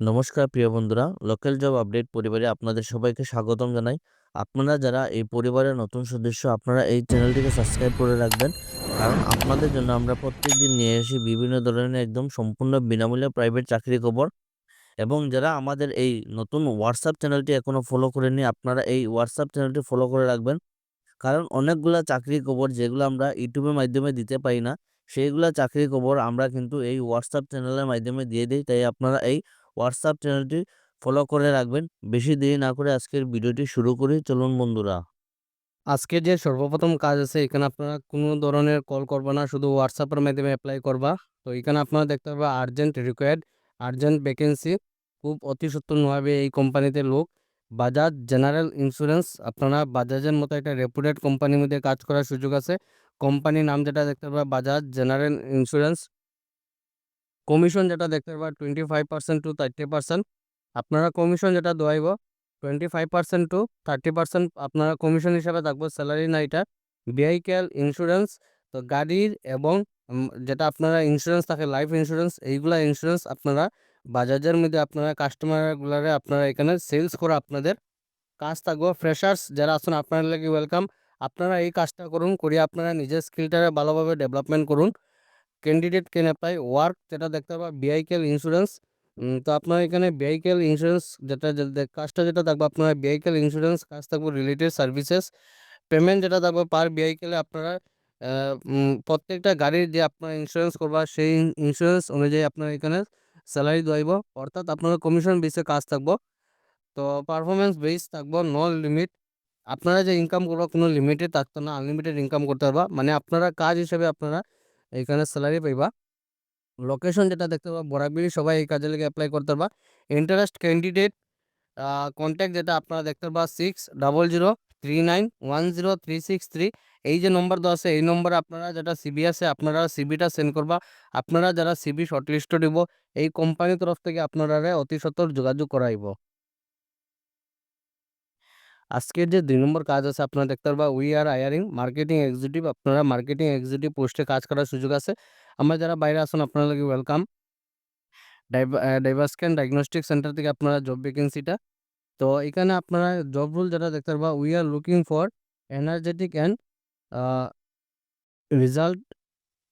নমস্কার প্রিয় বন্ধুরা লোকাল জব আপডেট পরিবারে আপনাদের সবাইকে স্বাগতম জানাই। আপনারা যারা এই পরিবারের নতুন সদস্য, আপনারা এই চ্যানেলটিকে সাবস্ক্রাইব করে রাখবেন। কারণ আপনাদের জন্য আমরা প্রত্যেকদিন নিয়ে আসি বিভিন্ন ধরনের একদম সম্পূর্ণ বিনামূল্যে প্রাইভেট চাকরি খবর। এবং যারা আমাদের এই নতুন হোয়াটসঅ্যাপ চ্যানেলটি এখনও ফলো করেনি আপনারা এই হোয়াটসঅ্যাপ চ্যানেলটি ফলো করে রাখবেন। কারণ অনেকগুলা চাকরি খবর যেগুলো আমরা ইউটিউবের মাধ্যমে দিতে পারি না, সেইগুলা চাকরি খবর আমরা কিন্তু এই হোয়াটসঅ্যাপ চ্যানেলের মাধ্যমে দিয়ে দিই। তাই আপনারা এই হোয়াটসঅ্যাপ চ্যানেলটি ফলো করে রাখবেন। বেশি দেরি না করে আজকের ভিডিওটি শুরু করি। চলুন বন্ধুরা। আজকে যে সর্বপ্রথম কাজ আছে, এখানে আপনারা কোনো ধরনের কল করবা না, শুধু হোয়াটসঅ্যাপের মাধ্যমে অ্যাপ্লাই করবা। তো এখানে আপনারা দেখতে পাবে আর্জেন্ট রিকোয়ার্ড আর্জেন্ট ভ্যাকেন্সি খুব অতি সত্তরভাবে এই কোম্পানিতে লোক। বাজাজ জেনারেল ইন্স্যুরেন্স আপনারা বাজাজের মতো একটা রেপুটেড কোম্পানির মধ্যে কাজ করার সুযোগ আছে। কোম্পানির নাম যেটা দেখতে পাবে বাজাজ জেনারেল ইন্স্যুরেন্স কমিশন যেটা দেখতে পাবেন twenty five percent to thirty percent আপনারা কমিশন যেটা দোয়াইব twenty five percent to thirty percent আপনারা কমিশন হিসাবে থাকব স্যালারি না এটা। ভেহিক্যাল ইন্স্যুরেন্স তো গাড়ির এবং যেটা আপনারা ইন্স্যুরেন্স থাকে লাইফ ইন্স্যুরেন্স এইগুলা ইন্স্যুরেন্স আপনারা বাজাজের মধ্যে আপনারা কাস্টমারগুলারে আপনারা এখানে সেলস করা আপনাদের কাজ থাকব। ফ্রেশার্স যারা আছেন আপনার লাগে ওয়েলকাম আপনারা এই কাজটা করুন করে আপনারা নিজের স্কিলটারে ভালোভাবে ডেভেলপমেন্ট করুন। ক্যান্ডিডেট ক্যান অ্যাপ্লাই ওয়ার্ক যেটা দেখতে পাবা ভেহিক্যাল ইন্স্যুরেন্স তো আপনার এখানে ভেহিক্যাল ইন্স্যুরেন্স যেটা কাজটা যেটা থাকবে, আপনার ভেহিক্যাল ইন্স্যুরেন্স কাজ থাকবে রিলেটেড সার্ভিসেস পেমেন্ট যেটা থাকবে পার ভেহিক্যালে আপনারা প্রত্যেকটা গাড়ির যে আপনার ইন্স্যুরেন্স করবা, সেই ইন্স্যুরেন্স অনুযায়ী আপনার এখানে স্যালারি দেওয়াইব অর্থাৎ আপনার কমিশন বেসে কাজ থাকব। তো পারফরমেন্স বেস থাকব নো লিমিট আপনারা যে ইনকাম করব, কোনো লিমিটেড থাকতো না আনলিমিটেড ইনকাম করতে পারবা। মানে আপনারা কাজ হিসেবে আপনারা এইখানে স্যালারি পাইবা। লোকেশন যেটা দেখতে পাবা বরাবরই সবাই এই কাজে লেগে অ্যাপ্লাই করতে পারবা। ইন্টারেস্ট ক্যান্ডিডেট কন্ট্যাক্ট যেটা আপনারা দেখতে পাবা six double zero three nine one zero three six three এই যে নম্বর দেওয়া আছে, এই নম্বরে আপনারা যেটা সিবি আছে, আপনারা সিবিটা সেন্ড করবা। আপনারা যারা সিবি শর্টলিস্ট দিব, এই কোম্পানির তরফ থেকে আপনারা অতি সত্তর যোগাযোগ করাইব। আজকের যে দুই নম্বর কাজ আছে, আপনারা দেখতে পারবা we are hiring marketing executive আপনারা মার্কেটিং এক্সিকিউটিভ পোস্টে কাজ করার সুযোগ আছে। আমরা যারা বাইরে আসুন আপনারা লাগে ওয়েলকাম ডাইভার্সক্যান ডায়াগনস্টিক সেন্টার থেকে আপনারা জব ভ্যাকেন্সিটা তো এখানে আপনারা জব রুল যেটা দেখতে পারবা we are looking for energetic and result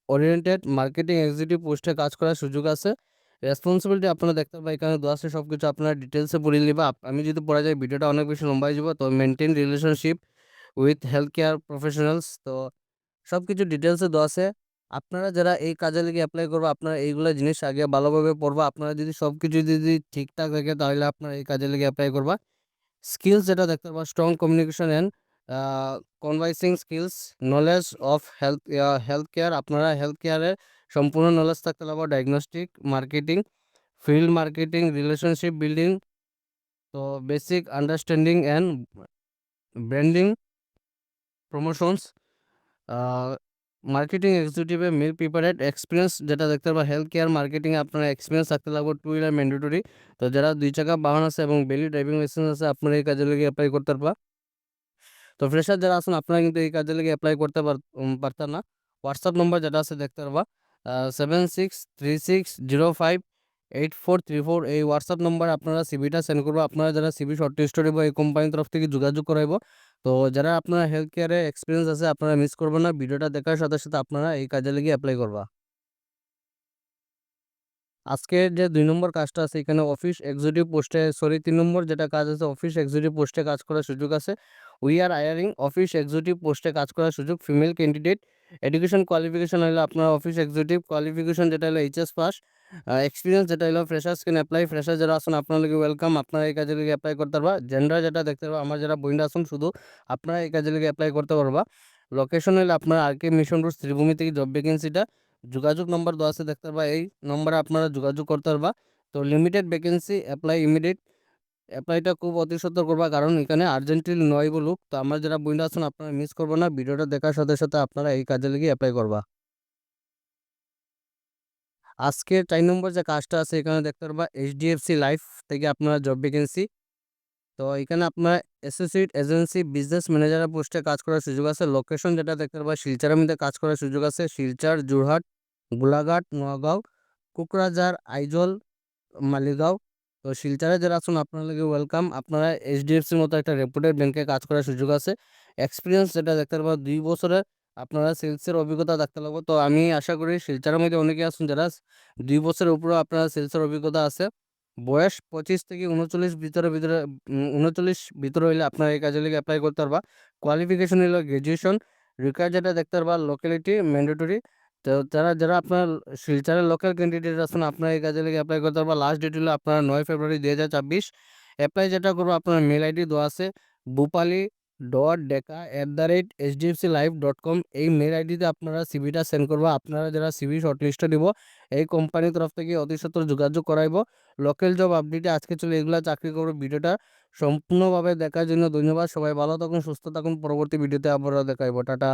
oriented marketing executive পোস্টে কাজ করার সুযোগ আছে। রেসপন্সিবিলিটি আপনারা দেখতে পাবেন এখানে দেওয়া সব কিছু আপনারা ডিটেলসে পড়ে নিবা আমি যদি পড়া যায়, ভিডিওটা অনেক বেশি লম্বা হয়ে যাব, তো maintain relationship with health care professionals তো সব কিছু ডিটেলসে দেওয়া আছে। আপনারা যারা এই কাজে লেগে অ্যাপ্লাই করব, আপনারা এইগুলো জিনিস আগে ভালোভাবে পড়বা। আপনারা যদি সব কিছু যদি ঠিকঠাক থাকে, তাহলে আপনারা এই কাজে লেগে অ্যাপ্লাই করবা। স্কিলস যেটা দেখতে পাবা strong communication and convincing skills knowledge of health health care আপনারা হেলথ কেয়ারের সম্পূর্ণ নলেজ থাকতে লাগবে diagnostic marketing field marketing relationship building তো basic understanding and branding promotions marketing এক্সিকিউটিভে মিল প্রিপারেড এক্সপিরিয়েন্স যেটা দেখতে পারবা হেলথ কেয়ার মার্কেটিংয়ে আপনার এক্সপিরিয়েন্স থাকতে লাগবে টু হুইলার ম্যান্ডেটরি তো যারা দুই চাকা বাহন আছে এবং বেলি ড্রাইভিং লাইসেন্স আছে, আপনারা এই কাজে লেগে অ্যাপ্লাই করতে পারবা। তো ফ্রেশার যারা আছেন, আপনারা কিন্তু এই কাজে লেগে অ্যাপ্লাই করতে পারতেন না। হোয়াটসঅ্যাপ নম্বর যেটা আছে দেখতে পারবা seven six three six zero five eight four three four এই হোয়াটসঅ্যাপ নম্বরে আপনারা সিবিটা সেন্ড করব। আপনারা যারা সিবি শর্ট স্টোরি বা এই কোম্পানির তরফ থেকে যোগাযোগ করাইব, তো যারা আপনারা হেলথ কেয়ারে এক্সপিরিয়েন্স আছে, আপনারা মিস করবেন না। ভিডিওটা দেখার সাথে সাথে আপনারা এই কাজে লেগে অ্যাপ্লাই করবা। আজকে যে দুই নম্বর কাজটা আছে, এখানে অফিস এক্সিকিউটিভ পোস্টে সরি তিন নম্বর যেটা কাজ আছে অফিস এক্সিকিউটিভ পোস্টে কাজ করার সুযোগ আছে। We are hiring office executive পোস্টে কাজ করার সুযোগ ফিমেল ক্যান্ডিডেট এডুকেশন কোয়ালিফিকেশন হলো আপনার অফিস এক্সিকিউটিভ কোয়ালিফিকেশন যেটা হলো এইচএস পাস এক্সপিরিয়েন্স যেটা হলো ফ্রেশার্স ক্যান অ্যাপ্লাই ফ্রেশার যারা আসুন আপনার ওয়েলকাম আপনারা এই কাজে লিগে অ্যাপ্লাই করতে পারবা। জেন্ডার যেটা দেখতে পারবা, আমার যারা বইন্ডা আসুন শুধু, আপনারা এই কাজে লিগে অ্যাপ্লাই করতে পারবা। লোকেশন হলে আপনার R K mission road Sribhumi থেকে জব ভ্যাকেন্সিটা যোগাযোগ নম্বর দেওয়া আছে, দেখতে পারবা। এই নম্বরে আপনারা যোগাযোগ করতে পারবা। তো লিমিটেড ভ্যাকেন্সি অ্যাপ্লাই ইমিডিয়েট অ্যাপ্লাইটা খুব অতি সত্তর করবা। কারণ এখানে আর্জেন্টিল নয় বলুক, তো আমার যারা বইন্ডা আছেন, আপনারা মিস করব না। ভিডিওটা দেখার সাথে সাথে আপনারা এই কাজে লেগে অ্যাপ্লাই করবা। আজকে চার নম্বর যে কাজটা আছে, এখানে দেখতে পারবা এইচডিএফসি লাইফ থেকে আপনারা জব ভ্যাকেন্সি তো এখানে আপনার অ্যাসোসিয়েট এজেন্সি বিজনেস ম্যানেজারের পোস্টে কাজ করার সুযোগ আছে। লোকেশন যেটা দেখতে পারবা, শিলচরের মধ্যে কাজ করার সুযোগ আছে। শিলচার যোরহাট গোলাঘাট নোয়াগাঁও কোকরাঝার, আইজল, মালিগাঁও। তো শিলচরে যারা আছেন, আপনার লাগে ওয়েলকাম আপনারা এইচডিএফসির মতো একটা রেপুটেড ব্যাংকে কাজ করার সুযোগ আছে। এক্সপিরিয়েন্স যেটা দেখতে পারব দুই বছরের আপনারা সেলসের অভিজ্ঞতা দেখতে লাগবো তো আমি আশা করি শিলচরের মধ্যে অনেকে আছেন যারা, দুই বছরের উপরে আপনারা সেলসের অভিজ্ঞতা আছে। বয়স পঁচিশ থেকে উনচল্লিশ ভিতরে ভিতরে উনচল্লিশ ভিতরে হইলে আপনারা এই কাজে লেগে অ্যাপ্লাই করতে পারবা। কোয়ালিফিকেশন হলো গ্র্যাজুয়েশন রিকোয়ার যেটা দেখতে পারবা লোকালিটি ম্যান্ডেটরি তো যারা যারা আপনার শিলচরের লোকাল ক্যান্ডিডেট আছেন, আপনারা এই কাজে লেগে অ্যাপ্লাই করতে পারবা লাস্ট ডেট হলো আপনার নয় ফেব্রুয়ারি দুই হাজার ছাব্বিশ। অ্যাপ্লাই যেটা করব, আপনার মেল আইডি দেওয়া আছে Bhupali dot Deka at the rate HDFC life dot com এই মেল আইডিতে আপনারা সিভিটা সেন্ড করবা। আপনারা যারা সিভি শর্টলিস্টে দিব, এই কোম্পানির তরফ থেকে অতি সত্তর যোগাযোগ করাইব। লোকাল জব আপডেটে আজকে চলে এগুলা চাকরি করব ভিডিওটা সম্পূর্ণভাবে দেখার জন্য ধন্যবাদ। সবাই ভালো থাকুন, সুস্থ থাকুন। পরবর্তী ভিডিওতে আবারও দেখাইব। টাটা।